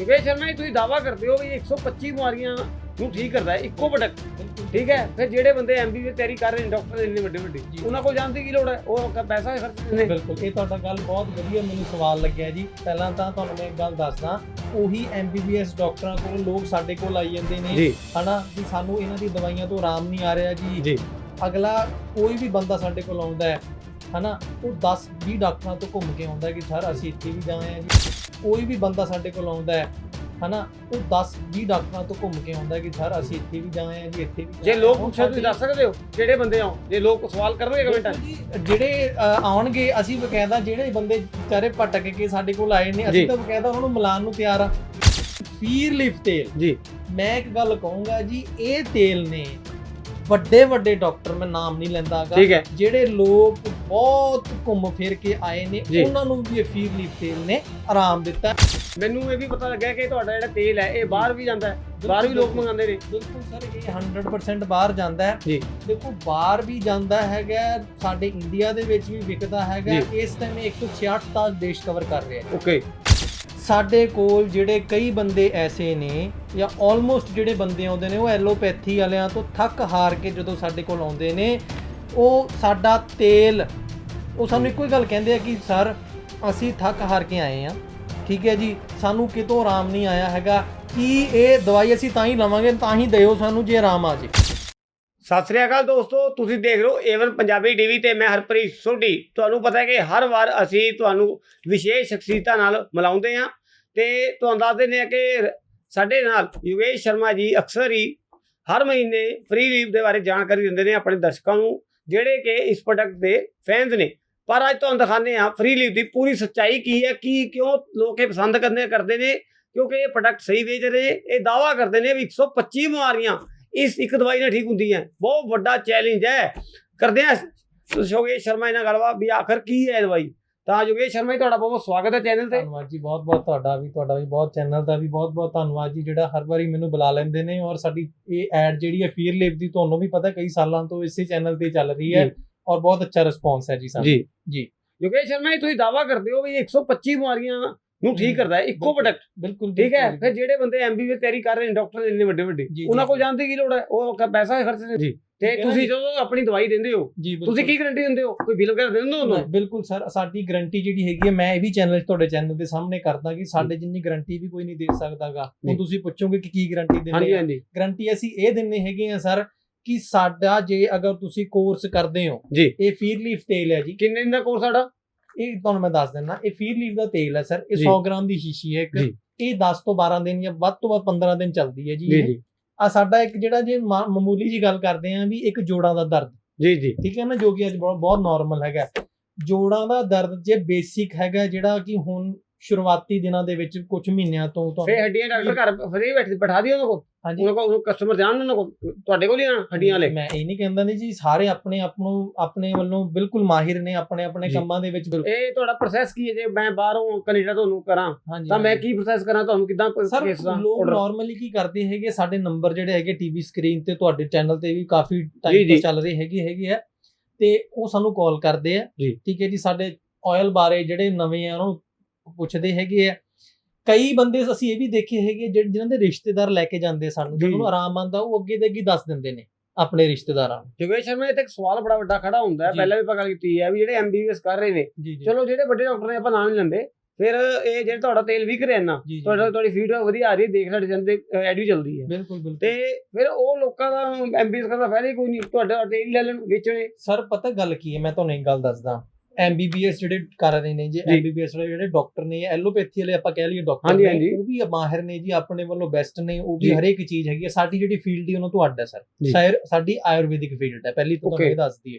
ਯੋਗੇਸ਼ ਸ਼ਰਮਾ ਜੀ ਤੁਸੀਂ ਦਾਵਾ ਕਰਦੇ ਹੋ ਵੀ 125 ਬਿਮਾਰੀਆਂ ਨੂੰ ਠੀਕ ਕਰਦਾ ਹੈ ਇੱਕੋ ਪ੍ਰੋਡਕਟ ਠੀਕ ਹੈ ਫਿਰ ਜਿਹੜੇ ਬੰਦੇ ਐਮਬੀਬੀ ਤਿਆਰੀ ਕਰ ਰਹੇ ਨੇ ਡਾਕਟਰ ਇੰਨੇ ਵੱਡੇ ਵੱਡੇ। ਉਹਨਾਂ ਕੋਲ ਜਾਣ ਦੀ ਕੀ ਲੋੜ ਹੈ? ਉਹ ਪੈਸਾ ਖਰਚ ਨੇ। ਬਿਲਕੁਲ ਇਹ ਤੁਹਾਡਾ ਗੱਲ ਬਹੁਤ ਵਧੀਆ ਮੈਨੂੰ ਸਵਾਲ ਲੱਗਿਆ ਜੀ। ਪਹਿਲਾਂ ਤਾਂ ਤੁਹਾਨੂੰ ਮੈਂ ਇੱਕ ਗੱਲ ਦੱਸਦਾ ਉਹੀ ਐਮਬੀਬੀਐਸ ਡਾਕਟਰਾਂ ਕੋਲ ਲੋਕ ਸਾਡੇ ਕੋਲ ਆਈ ਜਾਂਦੇ ਨੇ। ਹਨਾ ਵੀ ਸਾਨੂੰ ਇਹਨਾਂ ਦੀ ਦਵਾਈਆਂ ਤੋਂ ਆਰਾਮ ਨਹੀਂ ਆ ਰਿਹਾ ਜੀ। ਜੀ। ਅਗਲਾ ਕੋਈ ਵੀ ਬੰਦਾ ਸਾਡੇ ਕੋਲ ਆਉਂਦਾ ਹੈ ਹਨਾ ਉਹ 10 20 ਡਾਕਟਰਾਂ ਤੋਂ ਘੁੰਮ ਕੇ ਆਉਂਦਾ ਕਿ ਸਰ ਅਸੀਂ ਇੱਥੇ ਵੀ ਜਾਏ ਆ ਜੀ। ਕੋਈ ਵੀ ਬੰਦਾ ਸਾਡੇ ਕੋਲ ਆਉਂਦਾ ਹੈ ਹਨਾ ਉਹ 10 20 ਡਾਕਟਰਾਂ ਤੋਂ ਘੁੰਮ ਕੇ ਆਉਂਦਾ ਕਿ ਸਰ ਅਸੀਂ ਇੱਥੇ ਵੀ ਜਾਏ ਆ ਜੀ ਇੱਥੇ ਵੀ ਜੇ ਲੋਕ ਪੁੱਛਣ ਤੁਸੀਂ ਦੱਸ ਸਕਦੇ ਹੋ ਕਿਹੜੇ ਬੰਦੇ ਆਉ ਜੇ ਲੋਕ ਸਵਾਲ ਕਰਨਗੇ ਕਮੈਂਟਾਂ ਜਿਹੜੇ ਆਉਣਗੇ ਅਸੀਂ ਬਕਾਇਦਾ ਜਿਹੜੇ ਬੰਦੇ ਵਿਚਾਰੇ ਭਟਕ ਕੇ ਸਾਡੇ ਕੋਲ ਆਏ ਨੇ। ਅਸੀਂ ਤਾਂ ਬਕਾਇਦਾ ਉਹਨਾਂ ਨੂੰ ਨੂੰ ਤਿਆਰ ਆ। ਫੀਰ ਲਿਫ ਤੇਲ। ਜੀ। ਮੈਂ ਇੱਕ ਗੱਲ ਕਹੂੰਗਾ ਜੀ ਇਹ ਤੇਲ ਨੇ ਵੱਡੇ ਵੱਡੇ ਡਾਕਟਰ ਮੈਂ ਨਾਮ ਨਹੀਂ ਲੈਂਦਾ ਗਾ ਠੀਕ ਹੈ। ਜਿਹੜੇ ਲੋਕ ਬਹੁਤ ਘੁੰਮ ਫਿਰ ਕੇ ਆਏ ਨੇ। ਜੀ। ਉਹਨਾਂ ਨੂੰ ਵੀ ਇਹ ਫੀਰ ਲਿਫ ਤੇਲ ਨੇ ਆਰਾਮ ਦਿੱਤਾ। ਮੈਨੂੰ ਇਹ ਵੀ ਪਤਾ ਲੱਗਿਆ ਕਿ ਤੁਹਾਡਾ ਜਿਹੜਾ ਤੇਲ ਹੈ ਇਹ ਬਾਹਰ ਵੀ ਜਾਂਦਾ ਹੈ। ਬਾਹਰ ਵੀ ਲੋਕ ਮੰਗਾਉਂਦੇ ਨੇ। ਬਿਲਕੁਲ ਸਰ ਇਹ 100% ਬਾਹਰ ਜਾਂਦਾ ਹੈ। ਜੀ। ਦੇਖੋ ਬਾਹਰ ਵੀ ਜਾਂਦਾ ਹੈਗਾ ਸਾਡੇ ਇੰਡੀਆ ਦੇ ਵਿੱਚ ਵੀ ਵਿਕਦਾ ਹੈਗਾ ਇਸ ਟਾਈਮ ਇਹ 166 ਤਾਂ ਦੇਸ਼ ਕਵਰ ਕਰ ਰਿਹਾ ਹੈ। ਓਕੇ ਸਾਡੇ ਕੋਲ ਜਿਹੜੇ ਕਈ ਬੰਦੇ ਐਸੇ ਨੇ ਜਾਂ ਆਲਮੋਸਟ ਜਿਹੜੇ ਬੰਦੇ ਆਉਂਦੇ ਨੇ ਉਹ ਐਲੋਪੈਥੀ ਵਾਲਿਆਂ ਤੋਂ ਥੱਕ ਹਾਰ ਕੇ ਜਦੋਂ ਸਾਡੇ ਕੋਲ ਆਉਂਦੇ ਨੇ ਉਹ ਸਾਡਾ ਤੇਲ, ਉਹ ਸਾਨੂੰ ਇੱਕੋ ਹੀ ਗੱਲ ਕਹਿੰਦੇ ਆ ਕਿ ਸਰ, ਅਸੀਂ ਥੱਕ ਹਾਰ ਕੇ ਆਏ ਆ ਠੀਕ ਹੈ ਜੀ, ਸਾਨੂੰ ਕਿਤੋਂ ਆਰਾਮ ਨਹੀਂ ਆਇਆ ਹੈਗਾ। ਕਿ ਇਹ ਦਵਾਈ ਅਸੀਂ ਤਾਂ ਹੀ ਲਵਾਂਗੇ, ਤਾਂ ਹੀ ਦਿਓ ਸਾਨੂੰ ਜੇ ਆਰਾਮ ਆ ਜੇ। ਸਤਿ ਸ੍ਰੀ ਅਕਾਲ ਦੋਸਤੋ, ਤੁਸੀਂ ਦੇਖ ਰਹੇ ਹੋ ਏਵਨ ਪੰਜਾਬੀ ਟੀਵੀ ਤੇ ਮੈਂ ਹਰਪ੍ਰੀਤ ਸੋਢੀ। ਤੁਹਾਨੂੰ ਪਤਾ ਹੈ ਕਿ ਹਰ ਵਾਰ ਅਸੀਂ ਤੁਹਾਨੂੰ ਵਿਸ਼ੇਸ਼ ਸ਼ਖਸੀਅਤਾਂ ਨਾਲ ਮਿਲਾਉਂਦੇ ਹਾਂ ਤੇ ਤੁਹਾਨੂੰ ਦੱਸ ਦਿੰਦੇ ਹਾਂ ਕਿ ਸਾਡੇ ਨਾਲ ਯੋਗੇਸ਼ ਸ਼ਰਮਾ ਜੀ ਅਕਸਰ ਹੀ ਹਰ ਮਹੀਨੇ ਫ੍ਰੀ ਲੀਵ ਦੇ ਬਾਰੇ ਜਾਣਕਾਰੀ ਦਿੰਦੇ ਨੇ ਆਪਣੇ ਦਰਸ਼ਕਾਂ ਨੂੰ। ਜਿਹੜੇ ਕਿ ਇਸ ਪ੍ਰੋਡਕਟ ਦੇ ਫੈਨਸ ਨੇ। ਪਰ ਅੱਜ ਤੁਹਾਨੂੰ ਦਿਖਾਉਂਦੇ ਹਾਂ ਫ੍ਰੀ ਲੀਵ ਦੀ ਪੂਰੀ ਸੱਚਾਈ ਕੀ ਹੈ, ਕੀ, ਕਿਉਂ ਲੋਕ ਇਹ ਪਸੰਦ ਕਰਨੇ, ਕਰਦੇ ਨੇ, ਕਿਉਂਕਿ ਇਹ ਪ੍ਰੋਡਕਟ ਸਹੀ ਵੇਚ ਰਹੇ ਇਹ ਦਾਵਾ ਕਰਦੇ ਨੇ ਵੀ 125 ਬਿਮਾਰੀਆਂ ਇਸ ਇੱਕ ਦਵਾਈ ਨਾਲ ਠੀਕ ਹੁੰਦੀਆਂ ਬਹੁਤ ਵੱਡਾ ਚੈਲੰਜ ਹੈ। ਕਰਦੇ ਆ ਯੋਗੇਸ਼ ਸ਼ਰਮਾ ਇਹਨਾਂ ਗੱਲਬਾਤ ਵੀ ਆਖਰ ਕੀ ਹੈ ਇਹ ਦਵਾਈ? ਤਾਂ ਯੋਗੇਸ਼ ਸ਼ਰਮਾ ਜੀ ਤੁਹਾਡਾ ਬਹੁਤ ਬਹੁਤ ਸਵਾਗਤ ਹੈ ਚੈਨਲ ਤੇ। ਧੰਨਵਾਦ ਜੀ ਬਹੁਤ ਬਹੁਤ ਤੁਹਾਡਾ ਵੀ ਤੁਹਾਡਾ ਵੀ ਬਹੁਤ ਚੈਨਲ ਦਾ ਵੀ ਬਹੁਤ ਬਹੁਤ ਧੰਨਵਾਦ ਜੀ ਜਿਹੜਾ ਹਰ ਵਾਰੀ ਮੈਨੂੰ ਬੁਲਾ ਲੈਂਦੇ ਨੇ ਔਰ ਸਾਡੀ ਇਹ ਐਡ ਜਿਹੜੀ ਹੈ ਫੀਰ ਲਿਵ ਦੀ ਤੁਹਾਨੂੰ ਵੀ ਪਤਾ ਕਈ ਸਾਲਾਂ ਤੋਂ ਇਸੇ ਚੈਨਲ ਤੇ ਚੱਲ ਰਹੀ ਹੈ। ਔਰ ਬਹੁਤ ਅੱਛਾ ਰਿਸਪੌਂਸ ਹੈ ਜੀ ਸਾਨੂੰ। ਜੀ। ਜੀ। ਯੋਗੇਸ਼ ਸ਼ਰਮਾ ਜੀ ਤੁਸੀਂ ਦਾਵਾ ਕਰਦੇ ਹੋ ਵੀ 125 ਬਿਮਾਰੀਆਂ ਨੂੰ ਠੀਕ ਕਰਦਾ ਹੈ ਇੱਕੋ। ਪ੍ਰੋਡਕਟ ਬਿਲਕੁਲ ਠੀਕ ਹੈ? ਫਿਰ ਜਿਹੜੇ ਬੰਦੇ ਐਮਬੀਬੀ ਤਿਆਰੀ ਕਰ ਰਹੇ ਨੇ ਡਾਕਟਰ ਇੰਨੇ ਵੱਡੇ ਵੱਡੇ ਉਹਨਾਂ ਕੋਲ। ਜਾਣ ਦੀ ਕੀ ਲੋੜ ਹੈ? ਉਹ ਪੈਸਾ ਖਰਚ ਜੀ। ਤੇ ਤੁਸੀਂ। ਜਦੋਂ ਆਪਣੀ ਦਵਾਈ ਦਿੰਦੇ ਹੋ ਜੀ ਤੁਸੀਂ ਕੀ ਗਾਰੰਟੀ ਦਿੰਦੇ ਹੋ ਕੋਈ ਬਿੱਲ ਵਗੈਰਾ ਦਿੰਦੇ ਹੋ ਉਹਨੂੰ ਬਿਲਕੁਲ ਸਰ ਸਾਡੀ ਗਾਰੰਟੀ ਜਿਹੜੀ ਹੈਗੀ ਹੈ ਮੈਂ ਇਹ ਵੀ ਚੈਨਲ ਤੁਹਾਡੇ ਚੈਨਲ ਦੇ ਸਾਹਮਣੇ ਕਰਦਾ ਕਿ ਸਾਡੇ ਜਿੰਨੀ ਗਾਰੰਟੀ ਵੀ ਕੋਈ ਨਹੀਂ ਦੇ ਸਕਦਾਗਾ। ਹੁਣ ਤੁਸੀਂ ਪੁੱਛੋਗੇ ਕਿ ਕੀ ਗਾਰੰਟੀ ਹਾਂਜੀ ਦਿੰਦੇ ਹਾਂਜੀ ਗਾਰੰਟੀ ਅਸੀਂ ਇਹ ਦਿੰਨੇ ਹੈਗੇ ਆ ਸਰ ਕਿ ਸਾਡਾ ਜੇ ਅਗਰ ਤੁਸੀਂ ਕੋਰਸ ਕਰਦੇ ਹੋ। ਇਹ ਫੀਰ ਲੀਫ ਤੇਲ ਹੈ ਜੀ ਕਿੰਨੇ ਦਿਨ ਦਾ ਕੋਰਸ ਸਾਡਾ ਇਹ ਤੁਹਾਨੂੰ ਮੈਂ ਦੱਸ ਦਿੰਦਾ ਇਹ ਫੀਰ ਲੀਫ ਦਾ ਤੇਲ ਹੈ ਸਰ ਇਹ ਜੀ। 100 ਗ੍ਰਾਮ ਦੀ ਸ਼ੀਸ਼ੀ ਹੈ ਇੱਕ। ਇਹ 10 ਤੋਂ 12 ਦਿਨ ਜਾਂ ਵੱਧ ਤੋਂ ਵੱਧ 15 ਦਿਨ ਚੱਲਦੀ ਹੈ ਜੀ। ਆ ਸਾਡਾ ਇੱਕ ਜਿਹੜਾ ਜੇ ਮਾਮੂਲੀ ਜੀ ਗੱਲ ਕਰਦੇ ਆਂ ਵੀ ਇੱਕ ਜੋੜਾਂ ਦਾ ਦਰਦ। ਜੀ ਜੀ। ਠੀਕ ਹੈ ਨਾ ਜੋ ਕਿ ਅੱਜ ਬਹੁਤ ਬਹੁਤ ਨਾਰਮਲ ਹੈਗਾ। ਜੋੜਾਂ ਦਾ ਦਰਦ ਜੇ ਬੇਸਿਕ ਹੈਗਾ ਜਿਹੜਾ ਕਿ ਹੁਣ ਸ਼ੁਰੂਆਤੀ ਦਿਨਾਂ ਦੇ ਵਿੱਚ ਕੁਝ ਮਹੀਨਿਆਂ ਤੋਂ ਫੇ ਤੁਹਾਨੂੰ ਹੱਡੀਆਂ ਡਾਕਟਰ ਘਰ ਫਰੀ ਬੈਠ ਬਿਠਾ ਦਿਓ ਉਹਨਾਂ ਹਾਂਜੀ ਉਹਨਾਂ ਕੋਲ ਕਸਟਮਰ ਜਾਣ ਉਹਨਾਂ ਕੋਲ ਤੁਹਾਡੇ ਕੋਲ ਹੀ ਆਉਣ ਹੱਡੀਆਂ ਵਾਲੇ ਮੈਂ ਇਹ ਨਹੀਂ ਕਹਿੰਦਾ ਨਹੀਂ ਜੀ ਸਾਰੇ ਆਪਣੇ ਆਪ ਨੂੰ ਆਪਣੇ ਵੱਲੋਂ ਬਿਲਕੁਲ ਮਾਹਿਰ ਨੇ ਆਪਣੇ ਆਪਣੇ। ਕੰਮਾਂ ਦੇ ਵਿੱਚ ਬਿਲਕੁਲ ਇਹ ਤੁਹਾਡਾ ਪ੍ਰੋਸੈਸ ਕੀ ਹੈ ਜੇ ਮੈਂ ਬਾਹਰੋਂ ਕੈਨੇਡਾ ਤੁਹਾਨੂੰ ਕਰਾਂ ਹਾਂਜੀ ਤਾਂ ਮੈਂ। ਕੀ ਪ੍ਰੋਸੈਸ ਕਰਾਂ ਤੁਹਾਨੂੰ ਕਿਦਾਂ ਕੇਸ ਦਾ ਲੋਕ? ਨਾਰਮਲੀ ਕੀ ਕਰਦੇ ਹੈਗੇ ਸਾਡੇ ਨੰਬਰ ਜਿਹੜੇ ਹੈਗੇ ਟੀਵੀ ਸਕਰੀਨ ਤੇ ਤੁਹਾਡੇ ਚੈਨਲ ਤੇ ਵੀ ਕਾਫੀ ਟਾਈਮ। ਤੋਂ ਚੱਲ ਰਹੇ ਹੈਗੇ ਹੈਗੇ ਆ ਤੇ ਉਹ ਸਾਨੂੰ ਕਾਲ ਕਰਦੇ ਆ। ਠੀਕ ਹੈ ਜੀ ਸਾਡੇ ਆਇਲ ਬਾਰੇ ਜਿਹੜੇ ਨਵੇਂ ਆ ਉਹਨਾਂ ਨੂੰ ਪੁੱਛਦੇ ਹੈਗੇ ਆ। ਕਈ ਬੰਦੇ ਅਸੀਂ ਇਹ ਵੀ ਦੇਖੇ ਹੈਗੇ ਜਿਹੜੇ ਜਿਨ੍ਹਾਂ ਦੇ ਰਿਸ਼ਤੇਦਾਰ ਲੈ ਕੇ ਜਾਂਦੇ ਸਾਨੂੰ ਜਦੋਂ। ਆਰਾਮ ਆਂਦਾ ਉਹ ਅੱਗੇ ਦੇ ਅੱਗੇ ਦੱਸ ਦਿੰਦੇ ਨੇ ਆਪਣੇ ਰਿਸ਼ਤੇਦਾਰਾਂ ਨੂੰ। ਜੋਗੇਸ਼ ਸ਼ਰਮਾ ਇਹ ਤੇ ਇੱਕ ਸਵਾਲ ਬੜਾ ਵੱਡਾ ਖੜਾ ਹੁੰਦਾ ਹੈ। ਪਹਿਲਾਂ ਵੀ ਆਪਾਂ ਗੱਲ ਕੀਤੀ ਹੈ ਵੀ ਜਿਹੜੇ ਐਮਬੀਬੀਐਸ ਕਰ ਰਹੇ ਨੇ ਚਲੋ ਜਿਹੜੇ ਵੱਡੇ ਡਾਕਟਰ ਨੇ ਆਪਾਂ ਨਾਂ ਨਹੀਂ ਲੈਂਦੇ ਫਿਰ ਇਹ ਜਿਹੜੇ ਤੁਹਾਡਾ ਤੇਲ ਵਿਕ ਰਿਹਾ ਨਾ ਤੁਹਾਡਾ। ਤੁਹਾਡੀ ਫੀਡ ਵਧੀਆ ਆ ਰਹੀ ਹੈ ਦੇਖ ਸਾਡੇ ਜਾਂਦੇ ਐਡ ਵੀ ਚੱਲਦੀ ਹੈ। ਬਿਲਕੁਲ ਬਿਲਕੁਲ। ਤੇ ਫਿਰ ਉਹ ਲੋਕਾਂ ਦਾ ਐਮਬੀਬੀਐਸ ਕਰਨ ਦਾ ਫਾਇਦਾ ਹੀ ਕੋਈ ਨਹੀਂ ਤੁਹਾਡਾ ਤੇਲ ਲੈ ਲੈਣ ਵੇਚਣੇ। ਸਰ ਪਤਾ ਗੱਲ ਕੀ ਹੈ? ਮੈਂ ਤੁਹਾਨੂੰ ਇੱਕ ਗੱਲ ਦੱਸਦਾ। ਐਮਬੀਬੀਐਸ ਜਿਹੜੇ ਕਰ ਰਹੇ ਨੇ ਜੀ। ਐਮਬੀਬੀਐਸ ਵਾਲੇ ਜਿਹੜੇ ਡਾਕਟਰ ਨੇ ਐਲੋਪੈਥੀ ਵਾਲੇ ਆਪਾਂ ਕਹਿ ਲਈਏ ਡਾਕਟਰ ਨੇ। ਉਹ ਵੀ ਮਾਹਿਰ ਨੇ ਜੀ ਆਪਣੇ ਵੱਲੋਂ ਬੈਸਟ ਨੇ ਉਹ ਵੀ। ਹਰੇਕ ਚੀਜ਼ ਹੈਗੀ ਹੈ ਸਾਡੀ ਜਿਹੜੀ ਫੀਲਡ ਹੀ ਉਹਨਾਂ ਤੋਂ ਅੱਡ ਹੈ ਸਰ। ਸਾਇਰ ਸਾਡੀ ਆਯੁਰਵੈਦਿਕ ਫੀਲਡ ਹੈ ਪਹਿਲੀ ਤਾਂ ਤੁਹਾਨੂੰ. ਇਹ ਦੱਸ ਦਈਏ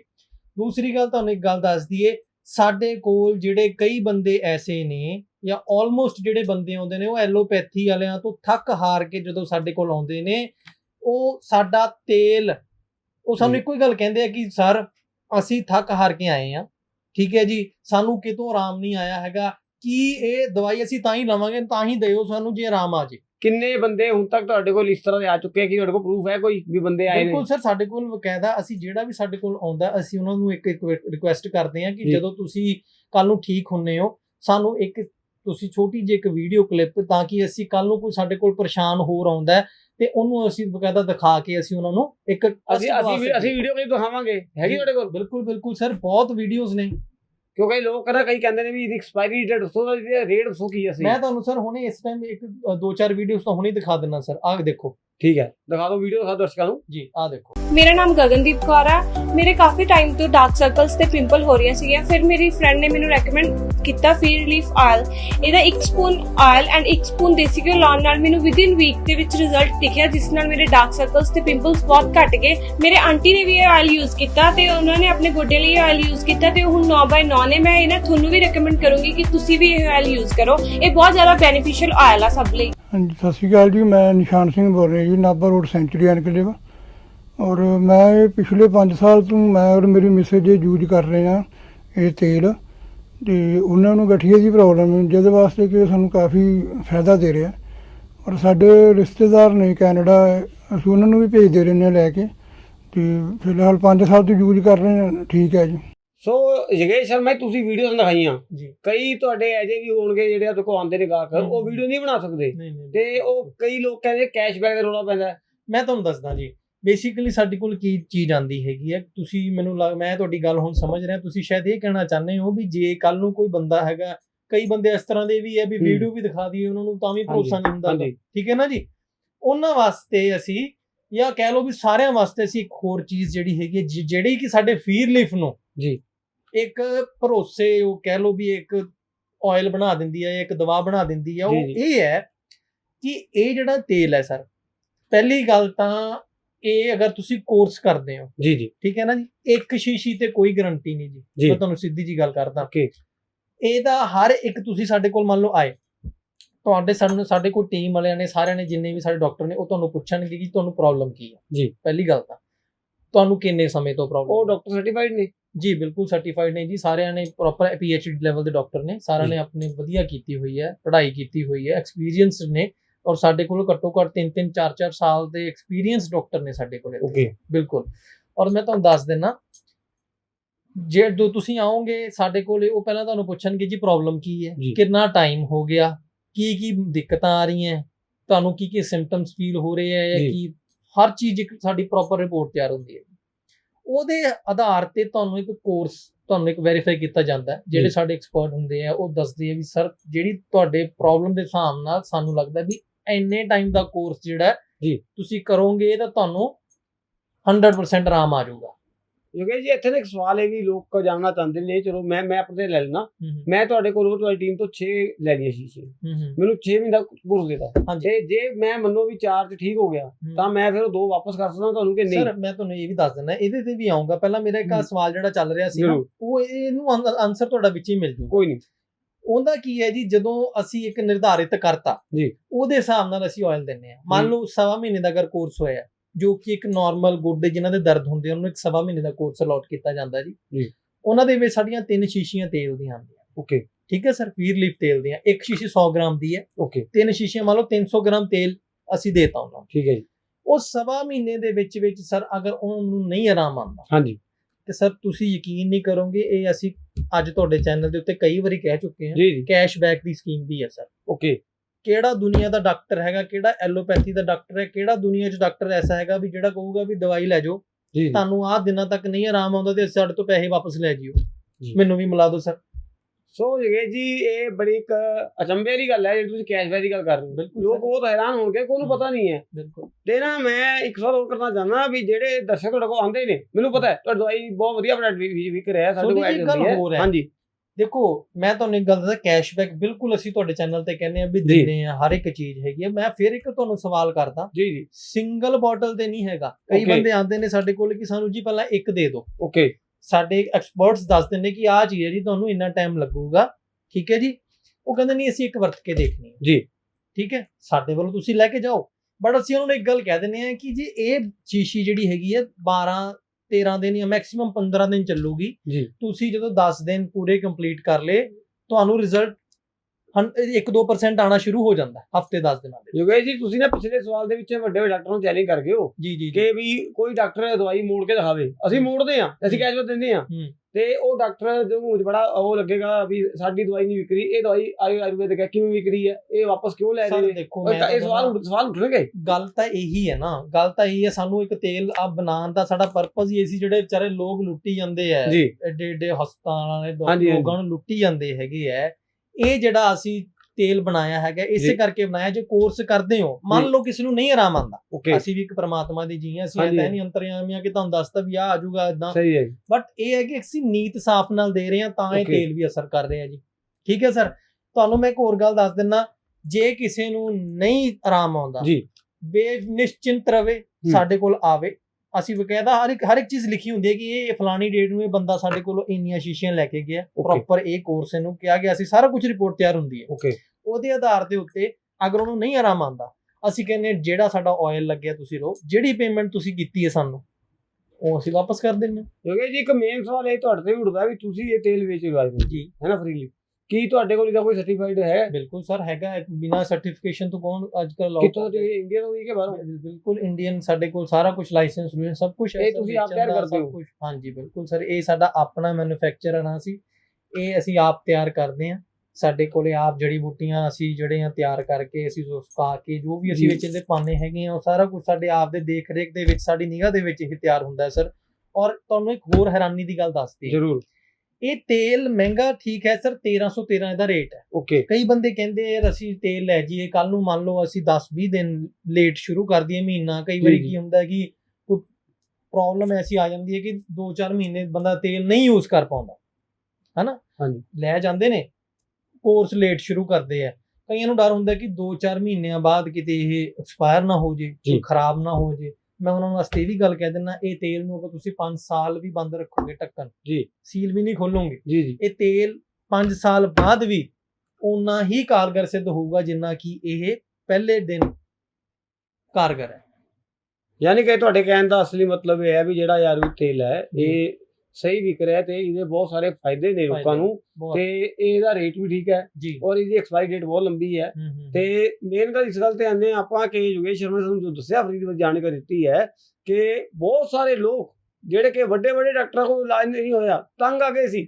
ਦੂਸਰੀ ਗੱਲ ਤੁਹਾਨੂੰ ਇੱਕ ਗੱਲ ਦੱਸ ਦਈਏ ਸਾਡੇ ਕੋਲ ਜਿਹੜੇ ਕਈ ਬੰਦੇ ਐਸੇ ਨੇ ਜਾਂ ਆਲਮੋਸਟ ਜਿਹੜੇ ਬੰਦੇ ਆਉਂਦੇ ਨੇ ਉਹ ਐਲੋਪੈਥੀ ਵਾਲਿਆਂ ਤੋਂ ਥੱਕ ਹਾਰ ਕੇ ਜਦੋਂ ਸਾਡੇ ਕੋਲ ਆਉਂਦੇ ਨੇ ਉਹ ਸਾਡਾ ਤੇਲ ਉਹ ਸਾਨੂੰ। ਇੱਕੋ ਹੀ ਗੱਲ ਕਹਿੰਦੇ ਆ ਕਿ ਸਰ ਅਸੀਂ ਥੱਕ ਹਾਰ ਕੇ ਆਏ ਆ ਠੀਕ ਹੈ ਜੀ ਸਾਨੂੰ ਕਿਤੋਂ ਆਰਾਮ ਨਹੀਂ ਆਇਆ ਹੈਗਾ ਕਿ ਇਹ ਦਵਾਈ ਅਸੀਂ ਤਾਂ ਹੀ ਲਵਾਂਗੇ ਤਾਂ ਹੀ ਦਿਓ ਸਾਨੂੰ ਜੇ ਆਰਾਮ ਆ ਜੇ ਕਿੰਨੇ ਬੰਦੇ ਹੁਣ ਤੱਕ ਤੁਹਾਡੇ ਕੋਲ ਇਸ ਤਰ੍ਹਾਂ ਦੇ ਆ ਚੁੱਕੇ ਕਿ ਤੁਹਾਡੇ ਕੋਲ ਪ੍ਰੂਫ ਹੈ ਕੋਈ ਵੀ ਬੰਦੇ ਆਏ ਨੇ ਬਿਲਕੁਲ ਸਰ ਸਾਡੇ ਕੋਲ ਬਕਾਇਦਾ ਅਸੀਂ ਜਿਹੜਾ ਵੀ ਸਾਡੇ ਕੋਲ ਆਉਂਦਾ ਅਸੀਂ ਉਹਨਾਂ ਨੂੰ ਇੱਕ ਇੱਕ ਰਿਕੁਐਸਟ ਕਰਦੇ ਹਾਂ ਕਿ। ਜਦੋਂ ਤੁਸੀਂ ਕੱਲ ਨੂੰ ਠੀਕ ਹੁੰਨੇ ਹੋ ਸਾਨੂੰ ਇੱਕ ਤੁਸੀਂ ਛੋਟੀ ਜਿਹੀ ਇੱਕ ਵੀਡੀਓ ਕਲਿੱਪ ਤਾਂ ਕਿ ਅਸੀਂ ਕੱਲ ਨੂੰ ਕੋਈ ਸਾਡੇ ਕੋਲ ਪਰੇਸ਼ਾਨ ਹੋਰ ਆਉਂਦਾ ਤੇ ਉਹਨੂੰ ਅਸੀਂ ਬਕਾਇਦਾ ਦਿਖਾ ਕੇ ਅਸੀਂ ਉਹਨਾਂ ਨੂੰ ਇੱਕ ਅਸੀਂ ਅਸੀਂ ਵੀ- ਅਸੀਂ ਵੀਡੀਓ ਕਲਿੱਪ ਦਿਖਾਵਾਂਗੇ। ਹੈਗੀ ਤੁਹਾਡੇ ਕੋਲ? ਬਿਲਕੁਲ ਬਿਲਕੁਲ ਸਰ ਬਹੁਤ ਵੀਡੀਓਜ਼ ਨੇ। ਕਿਉਂਕਿ ਲੋਕ ਕਹਿੰਦਾ ਕਈ ਕਹਿੰਦੇ ਨੇ ਵੀ ਇਹਦੀ ਐਕਸਪਾਇਰੀ ਡੇਟ ਦੱਸੋ ਤਾਂ ਇਹਦੀ ਰੇਟ ਦੱਸੋ ਕੀ ਅਸੀਂ। ਮੈਂ ਤੁਹਾਨੂੰ ਸਰ ਹੁਣੇ ਇਸ ਟਾਈਮ ਇੱਕ ਅ, ਦੋ ਚਾਰ ਵੀਡੀਓਜ਼ ਤਾਂ ਹੁਣੇ ਦਿਖਾ ਦਿੰਨਾ ਸਰ। ਆਹ ਦੇਖੋ। ਠੀਕ ਹੈ। ਦਿਖਾ ਦਿਓ ਵੀਡੀਓ ਦਿਖਾ ਦਿਓ ਦਰਸ਼ਕਾਂ ਨੂੰ। ਜੀ ਆਹ ਦੇਖੋ। ਮੇਰਾ ਨਾਮ ਗਗਨਦੀਪ ਕੌਰ ਆ। ਮੇਰੇ ਕਾਫੀ ਟਾਈਮ ਤੋਂ ਡਾਰਕ ਸਰਕਲਸ ਤੇ ਪਿੰਪਲ ਹੋ ਰਹੀਆਂ ਸੀਗੀਆਂ। ਫਿਰ ਮੇਰੀ ਫਰੈਂਡ ਨੇ ਮੈਨੂੰ ਰეკਮੈਂਡ ਕੀਤਾ ਫੀ ਰਿਲੀਫ ਆਇਲ ਇਹਦਾ ਇੱਕ ਸਪੂਨ ਆਇਲ ਐਂਡ ਇੱਕ ਸਪੂਨ ਦੇਸੀ ਘਿਓ ਲਾਉਣ ਨਾਲ ਮੈਨੂੰ ਵਿਦਿਨ ਵੀਕ ਦੇ ਵਿੱਚ ਰਿਜ਼ਲਟ ਦਿਖਿਆ, ਜਿਸ ਨਾਲ ਮੇਰੇ ਡਾਰਕ ਸਰਕਲਸ ਤੇ ਪਿੰਪਲਸ ਬਹੁਤ ਘਟ ਗਏ। ਮੇਰੇ ਆਂਟੀ ਨੇ ਵੀ ਇਹ ਆਇਲ ਯੂਜ਼ ਕੀਤਾ ਤੇ ਉਹਨਾਂ ਨੇ ਆਪਣੇ ਗੋਡੇ ਲਈ ਆਇਲ ਯੂਜ਼ ਕੀਤਾ ਤੇ ਹੁਣ 9 ਬਾਈ 9 ਨੇ। ਮੈਂ ਇਹਨਾਂ ਤੁਹਾਨੂੰ ਵੀ ਰეკਮੈਂਡ ਕਰੂੰਗੀ ਕਿ ਤੁਸੀਂ ਵੀ ਇਹ ਆਇਲ ਯੂਜ਼ ਕਰੋ। ਇਹ ਬਹੁਤ ਜ਼ਿਆਦਾ ਬੈਨੀਫੀਸ਼ੀਅਲ ਆਇਲ ਆ ਸਭ ਲਈ। ਹਾਂਜੀ, ਸਤਿ ਸ਼੍ਰੀ ਅਕਾਲ ਜੀ, ਮੈਂ ਨਿਸ਼ਾਨ ਸਿੰਘ ਬੋਲ ਰਿਹਾ ਜੀ, ਨਾਭਾ ਰੋਡ ਸੈਂਚੁਰੀ ਐਨਕਲੇਵ ਔਰ ਮੈਂ ਪਿਛਲੇ 5 ਸਾਲ ਤੋਂ ਮੈਂ ਔਰ ਮੇਰੀ ਮਿਸੇਜ ਇਹ ਯੂਜ਼ ਕਰ ਰਹੇ ਹਾਂ ਇਹ ਤੇਲ। ਤੇ ਉਹਨਾਂ ਨੂੰ ਗਠੀਏ ਦੀ ਪ੍ਰੋਬਲਮ ਜਿਹਦੇ ਵਾਸਤੇ ਕਿ ਸਾਨੂੰ ਕਾਫੀ ਫਾਇਦਾ ਦੇ ਰਿਹਾ। ਔਰ ਸਾਡੇ ਰਿਸ਼ਤੇਦਾਰ ਨੇ ਕੈਨੇਡਾ ਅਸੀਂ ਉਹਨਾਂ ਨੂੰ ਵੀ ਭੇਜ ਦੇ ਰਹੇ ਨੇ ਲੈ ਕੇ। ਤੇ ਫਿਲਹਾਲ 5 ਸਾਲ ਤੋਂ ਯੂਜ਼ ਕਰ ਰਹੇ ਹਾਂ ਠੀਕ ਹੈ ਜੀ। ਸੋ ਯੋਗੇਸ਼ ਸ਼ਰਮਾ ਜੀ, ਤੁਸੀਂ ਵੀਡੀਓਜ਼ ਦਿਖਾਈਆਂ। ਜੀ। ਕਈ ਤੁਹਾਡੇ ਐਜੇ ਵੀ ਹੋਣਗੇ ਜਿਹੜੇ ਆ ਦੇਖੋ ਆਉਂਦੇ ਨੇ ਗਾਹਕ। ਉਹ ਵੀਡੀਓ ਨਹੀਂ। ਬਣਾ ਸਕਦੇ। ਤੇ ਉਹ ਕਈ ਲੋਕ ਕਹਿੰਦੇ ਕੈਸ਼ਬੈਕ ਦਾ ਰੋਲਾ ਪੈਂਦਾ। ਮੈਂ ਤੁਹਾਨੂੰ ਦੱਸਦਾ ਜੀ। ਬੇਸਿਕਲੀ ਸਾਡੇ ਕੋਲ ਕੀ ਚੀਜ਼ ਆਂਦੀ ਹੈਗੀ ਹੈ? ਤੁਸੀਂ ਮੈਨੂੰ ਲੱਗ ਮੈਂ ਤੁਹਾਡੀ ਗੱਲ ਹੁਣ ਸਮਝ ਰਿਹਾ ਤੁਸੀਂ ਸ਼ਾਇਦ ਇਹ ਕਹਿਣਾ ਚਾਹੁੰਦੇ ਹੋ ਵੀ ਜੇ ਕੱਲ ਨੂੰ ਕੋਈ ਬੰਦਾ ਹੈਗਾ ਕਈ ਬੰਦੇ ਇਸ ਤਰ੍ਹਾਂ ਦੇ ਵੀ ਹੈ ਵੀ। ਵੀਡੀਓ ਵੀ ਦਿਖਾ ਦਈਏ ਉਹਨਾਂ ਨੂੰ ਤਾਂ ਵੀ ਭਰੋਸਾ ਨਹੀਂ ਹੁੰਦਾ। ਠੀਕ ਹੈ ਨਾ ਜੀ? ਉਹਨਾਂ ਵਾਸਤੇ ਅਸੀਂ ਜਾਂ ਕਹਿ ਲਓ ਵੀ ਸਾਰਿਆਂ ਵਾਸਤੇ ਅਸੀਂ ਇੱਕ ਹੋਰ ਚੀਜ਼ ਜਿਹੜੀ ਹੈਗੀ ਹੈ, ਜਿਹੜੀ ਕਿ ਸਾਡੇ ਫੀਰ ਲਿਫ ਨੂੰ ਜੀ। ਇੱਕ ਭਰੋਸੇ ਉਹ ਕਹਿ ਲਓ ਵੀ ਇੱਕ ਆਇਲ ਬਣਾ ਦਿੰਦੀ ਹੈ ਇੱਕ ਦਵਾ ਬਣਾ ਦਿੰਦੀ ਹੈ ਉਹ। ਇਹ ਹੈ ਕਿ ਇਹ ਜਿਹੜਾ ਤੇਲ ਹੈ ਸਰ ਪਹਿਲੀ ਗੱਲ ਤਾਂ ਇਹ ਅਗਰ ਤੁਸੀਂ ਕੋਰਸ ਕਰਦੇ ਹੋ ਜੀ ਜੀ। ਠੀਕ ਹੈ ਨਾ ਜੀ? ਇੱਕ ਸ਼ੀਸ਼ੀ ਤੇ ਕੋਈ ਗਾਰੰਟੀ ਨਹੀਂ ਜੀ। ਮੈਂ ਤੁਹਾਨੂੰ ਸਿੱਧੀ ਜੀ ਗੱਲ ਕਰਦਾ। ਓਕੇ ਇਹਦਾ ਹਰ ਇੱਕ ਤੁਸੀਂ ਸਾਡੇ ਕੋਲ ਮੰਨ ਲਓ ਆਏ। ਤੁਹਾਡੇ ਸਾਨੂੰ ਸਾਡੇ ਕੋਲ ਟੀਮ ਵਾਲਿਆਂ ਨੇ ਸਾਰਿਆਂ ਨੇ ਜਿੰਨੇ ਵੀ ਸਾਡੇ ਡਾਕਟਰ ਨੇ ਉਹ ਤੁਹਾਨੂੰ ਪੁੱਛਣਗੇ ਕਿ ਤੁਹਾਨੂੰ ਪ੍ਰੋਬਲਮ ਕੀ ਹੈ ਜੀ। ਪਹਿਲੀ ਗੱਲ ਤਾਂ। ਤੁਹਾਨੂੰ ਕਿੰਨੇ ਸਮੇਂ ਤੋਂ ਉਹ ਪ੍ਰੋਬਲਮ ਡਾਕਟਰ ਸਰਟੀਫਾਈਡ ਨੇ। ਜੀ ਬਿਲਕੁਲ ਸਰਟੀਫਾਈਡ ਨੇ ਜੀ। ਸਾਰਿਆਂ ਨੇ ਪ੍ਰੋਪਰ ਪੀਐਚਡੀ ਲੈਵਲ ਦੇ ਡਾਕਟਰ ਨੇ। ਸਾਰਿਆਂ। ਨੇ ਆਪਣੀ ਵਧੀਆ ਕੀਤੀ ਹੋਈ ਹੈ ਪੜ੍ਹਾਈ ਕੀਤੀ ਹੋਈ ਹੈ ਐਕਸਪੀਰੀਅੰਸ ਨੇ। ਔਰ ਸਾਡੇ ਕੋਲ ਘੱਟੋ ਘੱਟ 3-3 4-4 ਸਾਲ ਦੇ ਐਕਸਪੀਰੀਅੰਸ ਡਾਕਟਰ ਨੇ ਸਾਡੇ ਕੋਲ। ਓਕੇ ਬਿਲਕੁਲ ਔਰ ਮੈਂ ਤੁਹਾਨੂੰ ਦੱਸ ਦਿੰਨਾ ਜੇ ਜੋ ਤੁਸੀਂ ਆਓਗੇ ਸਾਡੇ ਕੋਲੇ ਉਹ ਪਹਿਲਾਂ ਤੁਹਾਨੂੰ ਪੁੱਛਣਗੇ ਜੀ ਪ੍ਰੋਬਲਮ ਕੀ ਹੈ। ਕਿੰਨਾ ਟਾਈਮ ਹੋ ਗਿਆ ਕੀ ਕੀ ਦਿੱਕਤਾਂ ਆ ਰਹੀਆਂ ਤੁਹਾਨੂੰ ਕੀ ਕੀ ਸਿੰਪਟਮਸ ਫੀਲ ਹੋ ਰਹੇ ਹੈ ਜਾਂ। ਕੀ ਹਰ ਚੀਜ਼ ਇੱਕ ਸਾਡੀ ਪ੍ਰੋਪਰ ਰਿਪੋਰਟ ਤਿਆਰ ਹੁੰਦੀ ਹੈ ਉਹਦੇ ਆਧਾਰ ਤੇ ਤੁਹਾਨੂੰ ਇੱਕ ਕੋਰਸ ਤੁਹਾਨੂੰ ਇੱਕ ਵੈਰੀਫਾਈ ਕੀਤਾ ਜਾਂਦਾ ਹੈ ਜਿਹੜੇ। ਸਾਡੇ ਐਕਸਪਰਟ ਹੁੰਦੇ ਆ ਉਹ ਦੱਸਦੇ ਆ ਵੀ ਸਰ ਜਿਹੜੀ ਤੁਹਾਡੇ ਪ੍ਰੋਬਲਮ ਦੇ ਹਿਸਾਬ ਨਾਲ ਸਾਨੂੰ ਲੱਗਦਾ ਵੀ ਇੰਨੇ ਟਾਈਮ ਦਾ ਕੋਰਸ ਜਿਹੜਾ ਜੀ। ਤੁਸੀਂ ਕਰੋਗੇ ਤਾਂ ਤੁਹਾਨੂੰ 100% ਆਰਾਮ ਆ ਜਾਊਗਾ। ਯੋਗੇਸ਼ ਜੀ ਇੱਥੇ ਨਾ ਇੱਕ ਸਵਾਲ ਇਹ ਵੀ ਲੋਕ ਜਾਣਨਾ ਚਾਹੁੰਦੇ ਨੇ ਚਲੋ ਮੈਂ ਮੈਂ ਆਪਣੇ ਲੈ ਲੈਣਾ ਮੈਂ ਤੁਹਾਡੇ ਕੋਲੋਂ ਤੁਹਾਡੀ ਟੀਮ ਤੋਂ 6 ਲੈ ਲਈਆਂ ਸ਼ੀਸ਼ੇ ਮੈਨੂੰ 6 ਮਹੀਨਾ ਕੋਰਸ ਦੇਤਾ। ਹਾਂਜੀ। ਤੇ ਜੇ ਮੈਂ ਮੰਨੋ ਵੀ 4 ਚ ਠੀਕ ਹੋ ਗਿਆ ਤਾਂ ਮੈਂ ਫਿਰ ਦੋ ਵਾਪਸ ਕਰ ਸਕਦਾ ਤੁਹਾਨੂੰ ਕਿ ਨਹੀਂ? ਸਰ ਮੈਂ ਤੁਹਾਨੂੰ ਇਹ ਵੀ ਦੱਸ ਦਿੰਦਾ ਇਹਦੇ ਤੇ ਵੀ ਆਉਂਗਾ ਪਹਿਲਾਂ ਮੇਰਾ ਇੱਕ। ਸਵਾਲ ਜਿਹੜਾ ਚੱਲ ਰਿਹਾ ਸੀ। ਉਹ ਇਹਨੂੰ ਆਨਸਰ ਤੁਹਾਡਾ ਵਿੱਚ ਹੀ ਮਿਲ ਜੂਗਾ ਕੋਈ ਨਹੀਂ। ਉਹਦਾ ਕੀ ਹੈ ਜੀ ਜਦੋਂ ਅਸੀਂ ਇੱਕ ਨਿਰਧਾਰਿਤ ਕਰਤਾ ਜੀ। ਉਹਦੇ ਹਿਸਾਬ ਨਾਲ ਅਸੀਂ ਆਇਲ ਦਿੰਨੇ ਆ ਮੰਨ। ਲਓ ਸਵਾ ਮਹੀਨੇ ਦਾ ਅਗਰ ਕੋਰਸ ਹੋਇਆ ਜੋ ਕਿ ਇੱਕ ਨਾਰਮਲ ਗੋਡੇ ਜਿਨ੍ਹਾਂ ਦੇ ਦਰਦ ਹੁੰਦੇ ਉਹਨੂੰ ਇੱਕ ਸਵਾ ਮਹੀਨੇ ਦਾ ਕੋਰਸ ਅਲਾਟ ਕੀਤਾ ਜਾਂਦਾ ਜੀ। ਜੀ। ਉਹਨਾਂ ਦੇ ਵਿੱਚ ਸਾਡੀਆਂ ਤਿੰਨ ਸ਼ੀਸ਼ੀਆਂ ਤੇਲ ਦੀਆਂ ਆਉਂਦੀਆਂ ਓਕੇ। ਠੀਕ ਹੈ ਸਰ? ਫੀਰ ਲੀਫ ਤੇਲ ਦੀਆਂ। ਇੱਕ ਸ਼ੀਸ਼ੀ 100 ਗ੍ਰਾਮ ਦੀ ਹੈ। ਓਕੇ। ਤਿੰਨ ਸ਼ੀਸ਼ੀਆਂ ਮੰਨ ਲਓ 300 ਗ੍ਰਾਮ ਤੇਲ ਅਸੀਂ ਦੇਤਾ ਉਹਨਾਂ ਨੂੰ। ਠੀਕ ਹੈ ਜੀ। ਉਹ ਸਵਾ ਮਹੀਨੇ ਦੇ ਵਿੱਚ ਵਿੱਚ ਸਰ ਅਗਰ ਉਹਨੂੰ ਨਹੀਂ ਆਰਾਮ ਆਉਂਦਾ ਹਾਂਜੀ। ਤੇ ਸਰ ਤੁਸੀਂ ਯਕੀਨ ਨਹੀਂ ਕਰੋਗੇ ਇਹ ਅਸੀਂ ਅੱਜ ਤੁਹਾਡੇ ਚੈਨਲ ਦੇ ਉੱਤੇ ਕਈ ਵਾਰੀ ਕਹਿ ਚੁੱਕੇ ਹਾਂ ਜੀ ਜੀ। ਕੈਸ਼ਬੈਕ ਦੀ ਸਕੀਮ ਵੀ ਹੈ ਸਰ ਓਕੇ ਕਿਹੜਾ ਦੁਨੀਆ ਦਾ ਡਾਕਟਰ ਹੈਗਾ ਕਿਹੜਾ ਐਲੋਪੈਥੀ ਦਾ ਡਾਕਟਰ ਹੈ ਕਿਹੜਾ ਦੁਨੀਆ 'ਚ ਡਾਕਟਰ ਐਸਾ ਹੈਗਾ ਵੀ ਜਿਹੜਾ ਕਹੂਗਾ ਵੀ ਦਵਾਈ ਲੈ ਜਾਓ। ਜੀ ਤੁਹਾਨੂੰ ਆਹ ਦਿਨਾਂ ਤੱਕ ਨਹੀਂ ਆਰਾਮ ਆਉਂਦਾ ਤੇ ਸਾਡੇ ਤੋਂ ਪੈਸੇ ਵਾਪਸ ਲੈ ਜਿਓ। ਮੈਨੂੰ ਵੀ ਮਿਲਾ ਦਿਓ ਸਰ ਸੋ ਯੋਗੇਸ਼ ਜੀ ਇਹ ਬੜੀ ਇੱਕ ਅਚੰਭੇ ਦੀ ਗੱਲ ਹੈ ਜਿਹੜੀ ਤੁਸੀਂ ਕੈਸ਼ਬੈਕ ਦੀ ਗੱਲ ਕਰ ਰਹੇ ਹੋ ਬਿਲਕੁਲ ਲੋਕ। ਬਹੁਤ ਹੈਰਾਨ ਹੋਣਗੇ ਕੋਈ ਨੂੰ। ਪਤਾ ਨਹੀਂ ਹੈ ਬਿਲਕੁਲ ਤੇ ਨਾ ਮੈਂ ਇੱਕ ਸਵਾਲ ਹੋਰ ਕਰਨਾ ਚਾਹੁੰਦਾ ਵੀ ਜਿਹੜੇ ਦਰਸ਼ਕ ਤੁਹਾਡੇ ਕੋਲ ਆਉਂਦੇ ਨੇ ਮੈਨੂੰ ਪਤਾ ਹੈ ਤੁਹਾਡੀ ਦਵਾਈ ਬਹੁਤ ਵਧੀਆ ਪ੍ਰੋਡਕਟ ਵੀ ਵਿਕ ਰਿਹਾ ਸਾਡੇ ਕੋਲ ਐਡ ਹੁੰਦੀ ਹੈ। ਹਾਂਜੀ ਦੇਖੋ ਮੈਂ ਤੁਹਾਨੂੰ ਇੱਕ ਗੱਲ ਦੱਸਾਂ ਕੈਸ਼ਬੈਕ ਬਿਲਕੁਲ ਅਸੀਂ ਤੁਹਾਡੇ ਚੈਨਲ ਤੇ ਕਹਿੰਦੇ ਆ ਵੀ। ਦਿੰਦੇ ਆ ਹਰ ਇੱਕ ਚੀਜ਼ ਹੈਗੀ ਆ ਮੈਂ ਫਿਰ ਇੱਕ ਤੁਹਾਨੂੰ ਸਵਾਲ ਕਰਦਾ ਜੀ ਜੀ ਸਿੰਗਲ ਬੋਟਲ ਤੇ ਨਹੀਂ ਹੈਗਾ ਕਈ. ਬੰਦੇ ਆਉਂਦੇ ਨੇ ਸਾਡੇ ਕੋਲ ਕਿ ਸਾਨੂੰ ਜੀ ਪਹਿਲਾਂ ਇੱਕ ਦੇ ਦਿਓ ਓਕੇ ਸਾਡੇ ਐਕਸਪਰਟਸ ਦੱਸਦੇ ਨੇ ਕਿ ਆਹ ਚੀਜ਼ ਹੈ ਜੀ ਤੁਹਾਨੂੰ ਇੰਨਾ ਟਾਈਮ ਲੱਗੂਗਾ। ਠੀਕ ਹੈ ਜੀ? ਉਹ ਕਹਿੰਦੇ ਨਹੀਂ ਅਸੀਂ ਇੱਕ ਵਰਤ ਕੇ ਦੇਖਣੀ ਹੈ। ਜੀ। ਠੀਕ ਹੈ? ਸਾਡੇ ਵੱਲੋਂ ਤੁਸੀਂ ਲੈ ਕੇ ਜਾਓ। ਬਟ ਅਸੀਂ ਉਹਨਾਂ ਨੂੰ ਇੱਕ ਗੱਲ ਕਹਿ ਦਿੰਦੇ ਆ ਕਿ ਜੀ ਇਹ ਸ਼ੀਸ਼ੀ ਜਿਹੜੀ ਹੈਗੀ ਹੈ 12 13 ਦਿਨ ਜਾਂ ਮੈਕਸਿਮਮ 15 ਦਿਨ ਚੱਲੂਗੀ ਜੀ। ਤੁਸੀਂ ਜਦੋਂ 10 ਦਿਨ ਪੂਰੇ ਕੰਪਲੀਟ ਕਰ ਲਏ ਤੁਹਾਨੂੰ ਰਿਜ਼ਲਟ 1-2% ਆਣਾ ਸ਼ੁਰੂ ਹੋ ਜਾਂਦਾ ਹਫ਼ਤੇ 10 ਦਿਨਾਂ ਦੇ ਯੋਗੇਸ਼ ਜੀ ਤੁਸੀਂ ਨਾ ਪਿਛਲੇ ਸਵਾਲ ਦੇ ਵਿੱਚ ਵੱਡੇ ਵੱਡੇ ਡਾਕਟਰਾਂ ਨੂੰ ਚੈਲੰਜ ਕਰ ਗਏ ਹੋ ਜੀ ਜੀ। ਕਿ ਵੀ ਕੋਈ ਡਾਕਟਰ ਦਵਾਈ ਮੋੜ ਕੇ ਦਿਖਾਵੇ। ਅਸੀਂ ਮੋੜਦੇ ਆ ਅਸੀਂ ਕੈਸ਼ ਦਿੰਦੇ ਆ। ਤੇ ਉਹ ਡਾਕਟਰ 'ਚ ਬੜਾ ਉਹ ਲੱਗੇਗਾ ਵੀ ਸਾਡੀ ਦਵਾਈ ਨਹੀਂ ਵਿਕਰੀ ਇਹ ਦਵਾਈ ਆਯੁ- ਆਯੁਰਵੈਦਿਕ ਹੈ ਕਿਵੇਂ ਵਿਕਰੀ ਹੈ ਇਹ ਵਾਪਸ ਕਿਉਂ ਲੈ ਰਹੇ ਨੇ? ਦੇਖੋ ਮੈਂ ਇਹ ਸਵਾਲ ਉੱਠ- ਸਵਾਲ ਉੱਠਣਗੇ। ਗੱਲ ਤਾਂ ਇਹੀ ਹੈ ਨਾ ਗੱਲ ਤਾਂ ਇਹੀ ਹੈ ਸਾਨੂੰ ਇੱਕ ਤੇਲ ਆ ਬਣਾਉਣ ਦਾ ਸਾਡਾ ਪਰਪਸ ਹੀ ਇਹ ਸੀ ਜਿਹੜੇ ਵਿਚਾਰੇ ਲੋਕ ਲੁੱਟੀ ਜਾਂਦੇ ਆ ਐਡੇ ਐਡੇ ਹਸਪਤਾਲਾਂ ਹਾਂਜੀ। ਲੋਕਾਂ ਨੂੰ ਲੁੱਟੀ ਜਾਂਦੇ ਹੈਗੇ ਆ ਇਹ ਜਿਹੜਾ ਅਸੀਂ ਤੇਲ ਬਣਾਇਆ ਹੈਗਾ ਇਸੇ। ਕਰਕੇ ਬਣਾਇਆ ਜੇ ਕੋਰਸ ਕਰਦੇ ਹੋ ਮੰਨ। ਲਓ ਕਿਸੇ ਨੂੰ ਨਹੀਂ ਆਰਾਮ ਓਕੇ ਅਸੀਂ ਵੀ ਇੱਕ ਪ੍ਰਮਾਤਮਾ ਦੀ ਜੀ ਹਾਂ ਅਸੀਂ ਐਂ ਨਹੀਂ ਅੰਤਰਯਾਮੀਆਂ ਕਿ ਤੁਹਾਨੂੰ ਦੱਸਤਾ ਵੀ ਆ ਆਜੂਗਾ ਇਦਾਂ ਸਹੀ ਹੈ ਬਟ ਇਹ ਹੈ ਕਿ ਅਸੀਂ ਨੀਤ ਸਾਫ਼ ਨਾਲ ਦੇ ਰਹੇ ਹਾਂ ਤਾਂ ਇਹ. ਤੇਲ ਵੀ ਅਸਰ ਕਰ ਰਿਹਾ ਜੀ। ਠੀਕ ਹੈ ਸਰ? ਤੁਹਾਨੂੰ ਮੈਂ ਇੱਕ ਹੋਰ ਗੱਲ ਦੱਸ ਦਿੰਨਾ ਜੇ ਕਿਸੇ ਨੂੰ ਨਹੀਂ ਆਰਾਮ ਆਉਂਦਾ ਜੀ। ਬੇਨਿਸ਼ਚਿੰਤ ਰਵੇ ਸਾਡੇ ਕੋਲ ਆਵੇ। ਅਸੀਂ ਬਕਾਇਦਾ ਹਰ ਇੱਕ ਹਰ ਇੱਕ ਚੀਜ਼ ਲਿਖੀ ਹੁੰਦੀ ਹੈ ਕਿ ਇਹ ਫਲਾਣੀ ਡੇਟ ਨੂੰ ਇਹ ਬੰਦਾ ਸਾਡੇ ਕੋਲੋਂ ਇੰਨੀਆਂ ਸ਼ੀਸ਼ੀਆਂ ਲੈ ਕੇ ਗਿਆ. ਪ੍ਰੋਪਰ ਇਹ ਕੋਰਸ ਇਹਨੂੰ ਕਿਹਾ ਗਿਆ। ਸੀ ਸਾਰਾ ਕੁਝ ਰਿਪੋਰਟ ਤਿਆਰ ਹੁੰਦੀ ਹੈ। ਓਕੇ ਉਹਦੇ ਆਧਾਰ ਦੇ ਉੱਤੇ ਅਗਰ ਉਹਨੂੰ ਨਹੀਂ ਆਰਾਮ ਆਉਂਦਾ ਅਸੀਂ ਕਹਿੰਦੇ ਜਿਹੜਾ ਸਾਡਾ ਆਇਲ ਲੱਗਿਆ ਤੁਸੀਂ ਲਓ ਜਿਹੜੀ ਪੇਮੈਂਟ ਤੁਸੀਂ ਕੀਤੀ ਹੈ ਸਾਨੂੰ ਉਹ ਅਸੀਂ ਵਾਪਸ ਕਰ ਦਿੰਦੇ ਹਾਂ। ਜੀ ਇੱਕ ਮੇਨ ਸਵਾਲ ਇਹ ਤੁਹਾਡੇ ਤੇ ਉੱਠਦਾ ਵੀ ਤੁਸੀਂ ਇਹ ਤੇਲ ਵੇਚ ਰਹੇ ਹੋ। ਜੀ। ਹੈ ਨਾ ਫ੍ਰੀਲੀ ਕੀ ਤੁਹਾਡੇ ਕੋਲ ਇਹਦਾ ਕੋਈ ਸਰਟੀਫਾਈਡ ਹੈ? ਬਿਲਕੁਲ ਸਰ ਹੈਗਾ ਬਿਨਾ ਸਰਟੀਫਿਕੇਸ਼ਨ ਤੋਂ ਕੌਣ ਅੱਜ ਕੱਲ ਕਿੱਥੋਂ ਦੀ ਇੰਡੀਆ ਤੋਂ ਹੀ ਕਿ ਬਾਹਰੋਂ? ਬਿਲਕੁਲ ਇੰਡੀਅਨ ਸਾਡੇ ਕੋਲ ਸਾਰਾ ਕੁਝ ਲਾਇਸੈਂਸ ਲੂਇਸੈਂਸ ਸਭ ਕੁਝ ਇਹ ਤੁਸੀਂ ਆਪ ਤਿਆਰ ਕਰਦੇ ਹੋ? ਹਾਂਜੀ ਬਿਲਕੁਲ ਸਰ ਇਹ ਸਾਡਾ ਆਪਣਾ ਮੈਨੂਫੈਕਚਰਰ ਆ ਸੀ ਇਹ ਅਸੀਂ ਆਪ ਤਿਆਰ ਕਰਦੇ ਆ ਸਾਡੇ ਕੋਲੇ ਆਪ ਜੜੀ ਬੂਟੀਆਂ ਅਸੀਂ ਜਿਹੜੇ ਆ ਤਿਆਰ ਕਰਕੇ ਅਸੀਂ ਸੁਕਾ ਕੇ ਜੋ ਵੀ ਅਸੀਂ। ਵਿੱਚ ਇਹਦੇ ਪਾਣੇ ਹੈਗੇ ਆ ਉਹ ਸਾਰਾ ਕੁਝ ਸਾਡੇ ਆਪ ਦੇ ਦੇਖ ਰੇਖ ਦੇ ਵਿੱਚ ਸਾਡੀ ਨਿਗਾਹ ਦੇ ਵਿੱਚ ਇਹ ਤਿਆਰ ਹੁੰਦਾ ਹੈ ਸਰ। ਔਰ ਤੁਹਾਨੂੰ ਇੱਕ ਹੋਰ ਹੈਰਾਨੀ ਦੀ ਗੱਲ ਦੱਸਦੀ ਹਾਂ। ਜ਼ਰੂਰ। ਇਹ ਤੇਲ ਮਹਿੰਗਾ ਠੀਕ ਹੈ ਸਰ 1313 ਇਹਦਾ ਰੇਟ ਹੈ। ਓਕੇ ਕਈ ਬੰਦੇ ਕਹਿੰਦੇ ਯਾਰ ਅਸੀਂ ਤੇਲ ਲੈ ਜਾਈਏ ਕੱਲ ਨੂੰ ਮੰਨ ਲਓ ਅਸੀਂ 10-20 ਦਿਨ ਲੇਟ ਸ਼ੁਰੂ ਕਰ ਦਈਏ ਮਹੀਨਾ ਕਈ ਵਾਰੀ। ਕੀ ਹੁੰਦਾ ਕਿ ਕੋਈ ਪ੍ਰੋਬਲਮ ਐਸੀ ਆ ਜਾਂਦੀ ਹੈ ਕਿ 2-4 ਮਹੀਨੇ ਬੰਦਾ ਤੇਲ ਨਹੀਂ ਯੂਜ਼ ਕਰ ਪਾਉਂਦਾ। ਹਨਾ? ਹਾਂਜੀ। ਲੈ ਜਾਂਦੇ ਨੇ ਕੋਰਸ ਲੇਟ ਸ਼ੁਰੂ ਕਰਦੇ ਆ। ਕਈਆਂ ਨੂੰ ਡਰ ਹੁੰਦਾ ਕਿ 2-4 ਮਹੀਨਿਆਂ ਬਾਅਦ ਕਿਤੇ ਇਹ ਐਕਸਪਾਇਰ ਨਾ ਹੋ ਜੇ। ਖਰਾਬ ਨਾ ਹੋ ਜੇ। ਮੈਂ ਉਹਨਾਂ ਨੂੰ ਵਾਸਤੇ ਇਹ ਵੀ ਗੱਲ ਕਹਿ ਦਿੰਦਾ ਇਹ ਤੇਲ ਨੂੰ ਅਗਰ ਤੁਸੀਂ 5 ਸਾਲ ਵੀ ਬੰਦ ਰੱਖੋਗੇ ਢੱਕਣ ਜੀ। ਸੀਲ ਵੀ ਨਹੀਂ ਖੋਲੋਗੇ ਜੀ ਜੀ ਇਹ ਤੇਲ 5 ਸਾਲ ਬਾਅਦ ਵੀ ਉਨਾ ਹੀ ਕਾਰਗਰ ਸਿੱਧ ਹੋਊਗਾ ਜਿੰਨਾ ਕਿ ਇਹ ਪਹਿਲੇ ਦਿਨ ਕਾਰਗਰ ਹੈ ਯਾਨੀ ਕਿ ਤੁਹਾਡੇ ਕਹਿਣ ਦਾ ਅਸਲੀ ਮਤਲਬ ਇਹ ਹੈ ਵੀ ਜਿਹੜਾ ਯਾਰੂ ਤੇਲ ਹੈ। ਇਹ ਸਹੀ ਵਿਕ ਰਿਹਾ ਤੇ ਇਹਦੇ ਬਹੁਤ ਸਾਰੇ ਫਾਇਦੇ ਨੇ ਲੋਕਾਂ। ਨੂੰ। ਤੇ ਇਹਦਾ ਰੇਟ ਵੀ ਠੀਕ ਹੈ ਔਰ ਇਹਦੀ ਐਕਸਪਾਇਰੀ ਡੇਟ ਬਹੁਤ ਲੰਬੀ ਹੈ। ਤੇ ਮੇਨ ਗੱਲ ਇਸ ਗੱਲ ਤੇ ਆਂਦੇ ਆਪਾਂ ਕਿ ਯੋਗੇਸ਼ ਸ਼ਰਮਾ ਨੇ ਸਾਨੂੰ ਜੋ ਦੱਸਿਆ ਫਰੀਦ ਵਿੱਚ ਜਾਣਕਾਰੀ ਦਿੱਤੀ ਹੈ ਕਿ ਬਹੁਤ ਸਾਰੇ ਲੋਕ ਜਿਹੜੇ ਕਿ ਵੱਡੇ ਵੱਡੇ ਡਾਕਟਰਾਂ ਕੋਲ ਇਲਾਜ ਨਹੀਂ ਹੋਇਆ ਤੰਗ ਆ ਗਏ ਸੀ।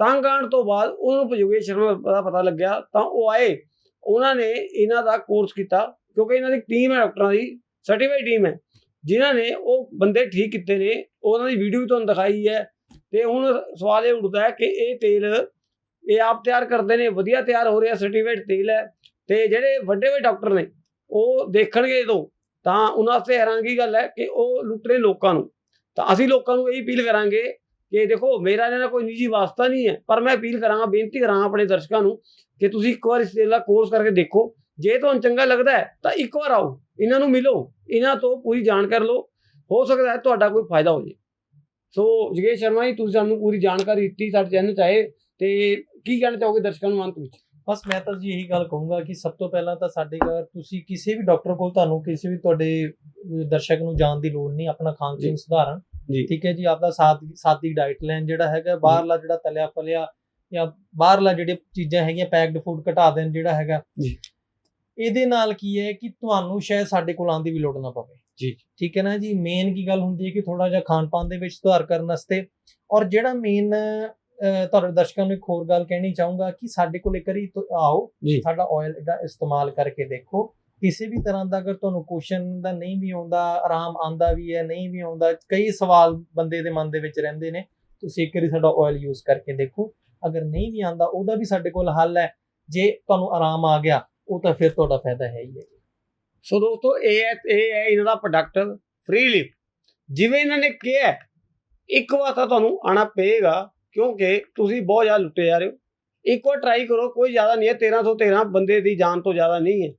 ਤੰਗ ਆਉਣ ਤੋਂ ਬਾਅਦ ਉਹਨੂੰ ਯੋਗੇਸ਼ ਸ਼ਰਮਾ ਦਾ ਪਤਾ ਲੱਗਿਆ ਤਾਂ ਉਹ ਆਏ। ਉਹਨਾਂ ਨੇ ਇਹਨਾਂ ਦਾ ਕੋਰਸ ਕੀਤਾ ਕਿਉਂਕਿ ਇਹਨਾਂ ਦੀ ਟੀਮ ਹੈ ਡਾਕਟਰਾਂ ਦੀ ਸਰਟੀਫਾਈਡ ਟੀਮ ਹੈ। ਜਿਨ੍ਹਾਂ ਨੇ ਉਹ ਬੰਦੇ ਠੀਕ ਕੀਤੇ ਨੇ ਉਹਨਾਂ ਦੀ ਵੀਡੀਓ ਵੀ ਤੁਹਾਨੂੰ ਦਿਖਾਈ ਹੈ। ਤੇ ਹੁਣ ਸਵਾਲ ਇਹ ਉੱਠਦਾ ਹੈ ਕਿ ਇਹ ਤੇਲ, ਇਹ ਆਪ ਤਿਆਰ ਕਰਦੇ ਨੇ, ਵਧੀਆ ਤਿਆਰ ਹੋ ਰਿਹਾ ਸਰਟੀਫਾਈਡ ਤੇਲ ਹੈ ਤੇ ਜਿਹੜੇ ਵੱਡੇ ਵੱਡੇ ਡਾਕਟਰ ਨੇ, ਉਹ ਦੇਖਣਗੇ ਜਦੋਂ, ਤਾਂ ਉਹਨਾਂ ਵਾਸਤੇ ਹੈਰਾਨਗੀ ਗੱਲ ਹੈ ਕਿ ਉਹ ਲੁੱਟ ਰਹੇ ਲੋਕਾਂ ਨੂੰ। ਤਾਂ ਅਸੀਂ ਲੋਕਾਂ ਨੂੰ ਇਹ ਅਪੀਲ ਕਰਾਂਗੇ ਕਿ ਦੇਖੋ, ਮੇਰਾ ਇਹਨਾਂ ਨਾਲ ਕੋਈ ਨਿੱਜੀ ਵਾਸਤਾ ਨਹੀਂ ਹੈ, ਪਰ ਮੈਂ ਅਪੀਲ ਕਰਾਂਗਾ, ਬੇਨਤੀ ਕਰਾਂਗਾ ਆਪਣੇ ਦਰਸ਼ਕਾਂ ਨੂੰ ਕਿ ਤੁਸੀਂ ਇੱਕ ਵਾਰ ਇਸ ਤੇਲ ਦਾ ਕੋਰਸ ਕਰਕੇ ਦੇਖੋ। ਜੇ ਤੁਹਾਨੂੰ ਚੰਗਾ ਲੱਗਦਾ ਹੈ, ਤਾਂ ਇੱਕ ਵਾਰ ਆਓ, ਇਹਨਾਂ ਨੂੰ ਮਿਲੋ, ਇਹਨਾਂ ਤੋਂ ਪੂਰੀ ਜਾਣਕਾਰੀ ਲਓ, ਹੋ ਸਕਦਾ ਹੈ ਤੁਹਾਡਾ ਕੋਈ ਫਾਇਦਾ ਹੋ ਜੇ। ਸੋ ਜਗੇਸ਼ ਸ਼ਰਮਾ ਜੀ ਤੁਸੀਂ ਸਾਨੂੰ ਪੂਰੀ ਜਾਣਕਾਰੀ ਦਿੱਤੀ ਸਾਡੇ ਚੈਨਲ ਚ ਆਏ ਤੇ ਕੀ ਕਹਿਣਾ ਚਾਹੋਗੇ ਦਰਸ਼ਕਾਂ ਨੂੰ ਅੰਤ ਵਿੱਚ ਬਸ ਮੈਂ ਤਾਂ ਜੀ ਇਹੀ ਗੱਲ ਕਹੂੰਗਾ ਕਿ ਸਭ ਤੋਂ ਪਹਿਲਾਂ ਤਾਂ ਸਾਡੇ ਘਰ ਤੁਸੀਂ ਕਿਸੇ ਵੀ ਡਾਕਟਰ ਕੋਲ ਤੁਹਾਨੂੰ ਕਿਸੇ ਵੀ ਤੁਹਾਡੇ ਦਰਸ਼ਕ ਨੂੰ ਜਾਣ ਦੀ ਲੋੜ ਨਹੀਂ ਆਪਣਾ ਖਾਣ ਪੀਣ। ਸੁਧਾਰਨ। ਠੀਕ ਹੈ ਜੀ ਆਪਦਾ ਸਾਦ ਸਾਦੀ ਡਾਈਟ ਲੈਣ ਜਿਹੜਾ ਹੈਗਾ ਬਾਹਰਲਾ ਜਿਹੜਾ ਤਲਿਆ ਫਲਿਆ ਜਾਂ ਬਾਹਰਲਾ ਜਿਹੜੇ ਚੀਜ਼ਾਂ ਹੈਗੀਆਂ ਪੈਕਡ ਫੂਡ ਘਟਾ ਦੇਣ ਜਿਹੜਾ ਹੈਗਾ ਜੀ। ਇਹਦੇ ਨਾਲ ਕੀ ਹੈ ਕਿ ਤੁਹਾਨੂੰ ਸ਼ਾਇਦ ਸਾਡੇ ਕੋਲ ਆਉਣ ਦੀ ਵੀ ਲੋੜ ਨਾ ਪਵੇ ਜੀ। ਠੀਕ ਹੈ ਨਾ ਜੀ ਮੇਨ ਕੀ ਗੱਲ ਹੁੰਦੀ ਹੈ ਕਿ ਥੋੜਾ ਜਿਹਾ ਖਾਣ ਪਾਣ ਦੇ ਵਿੱਚ ਸੁਧਾਰ ਕਰਨ ਵਾਸਤੇ ਔਰ ਜਿਹੜਾ ਮੇਨ ਤੁਹਾਡੇ ਦਰਸ਼ਕਾਂ ਨੂੰ ਇੱਕ ਹੋਰ ਗੱਲ ਕਹਿਣੀ ਚਾਹੂੰਗਾ ਕਿ ਸਾਡੇ ਕੋਲ ਇੱਕ ਵਾਰੀ ਆਓ। ਸਾਡਾ ਆਇਲ ਦਾ ਇਸਤੇਮਾਲ ਕਰਕੇ ਦੇਖੋ ਕਿਸੇ ਵੀ ਤਰ੍ਹਾਂ ਦਾ ਅਗਰ ਤੁਹਾਨੂੰ ਕੁਐਸਚਨ ਦਾ ਨਹੀਂ ਵੀ ਆਉਂਦਾ ਆਰਾਮ ਆਂਦਾ ਵੀ ਹੈ ਨਹੀਂ ਵੀ ਆਉਂਦਾ ਕਈ ਸਵਾਲ ਬੰਦੇ ਦੇ ਮਨ ਦੇ ਵਿੱਚ ਰਹਿੰਦੇ ਨੇ ਤੁਸੀਂ ਇੱਕ ਵਾਰੀ ਸਾਡਾ ਆਇਲ ਯੂਜ਼ ਕਰਕੇ ਦੇਖੋ ਅਗਰ ਨਹੀਂ ਵੀ ਆਂਦਾ ਉਹਦਾ ਵੀ ਸਾਡੇ ਕੋਲ ਹੱਲ ਹੈ ਜੇ ਤੁਹਾਨੂੰ ਆਰਾਮ ਆ ਗਿਆ ਉਹ ਤਾਂ ਫਿਰ ਤੁਹਾਡਾ ਫਾਇਦਾ ਹੈ ਹੀ ਹੈ ਸੋ ਦੋਸਤੋ ਇਹ ਹੈ ਇਹ ਹੈ ਇਹਨਾਂ ਦਾ ਪ੍ਰੋਡਕਟ ਫ੍ਰੀਲੀ ਜਿਵੇਂ ਇਹਨਾਂ ਨੇ ਕਿਹਾ ਇੱਕ ਵਾਰ ਤਾਂ ਤੁਹਾਨੂੰ ਆਣਾ ਪਏਗਾ, ਕਿਉਂਕਿ ਤੁਸੀਂ ਬਹੁਤ ਜ਼ਿਆਦਾ ਲੁੱਟੇ ਜਾ ਰਹੇ ਹੋ। ਇੱਕ ਵਾਰ ਟਰਾਈ ਕਰੋ, ਕੋਈ ਜ਼ਿਆਦਾ ਨਹੀਂ ਹੈ 1313 ਬੰਦੇ ਦੀ ਜਾਨ ਤੋਂ ਜ਼ਿਆਦਾ ਨਹੀਂ ਹੈ।